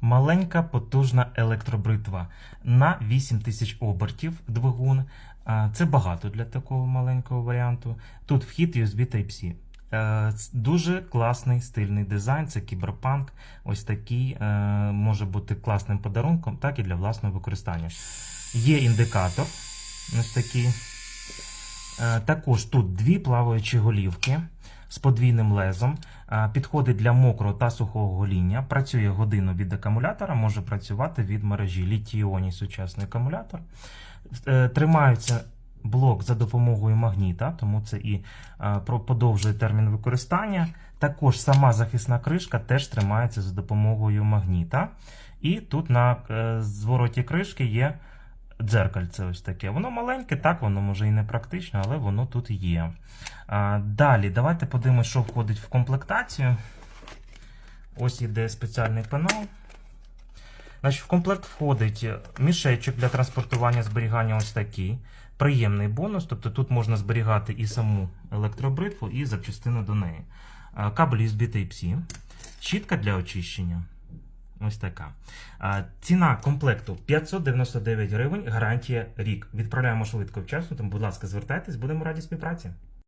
Маленька потужна електробритва на 8000 обертів двигун. Це багато для такого маленького варіанту. Тут вхід USB Type-C. Е, Дуже класний стильний дизайн, це кіберпанк. Ось такий е, може бути класним подарунком, так і для власного використання. Є індикатор. Ось такий. Е, Також тут дві плаваючі голівки з подвійним лезом. Підходить для мокрого та сухого гоління. Працює годину від акумулятора, може працювати від мережі. Літій-іоній сучасний акумулятор. Е, Тримається блок за допомогою магніта, тому це і подовжує термін використання. Також сама захисна кришка теж тримається за допомогою магніта. І тут на е, звороті кришки є дзеркальце ось таке. Воно маленьке, так, воно може і не практично, але воно тут є. А, далі, давайте подивимось, що входить в комплектацію. Ось іде спеціальний панел. Значить, в комплект входить мішечок для транспортування зберігання ось такий. Приємний бонус, тобто тут можна зберігати і саму електробритву, і запчастину до неї. Кабель USB Type-C, щітка для очищення. Ось така. Ціна комплекту 599 гривень, гарантія рік. Відправляємо швидко вчасно, тому, будь ласка, звертайтесь, будемо раді співпраці.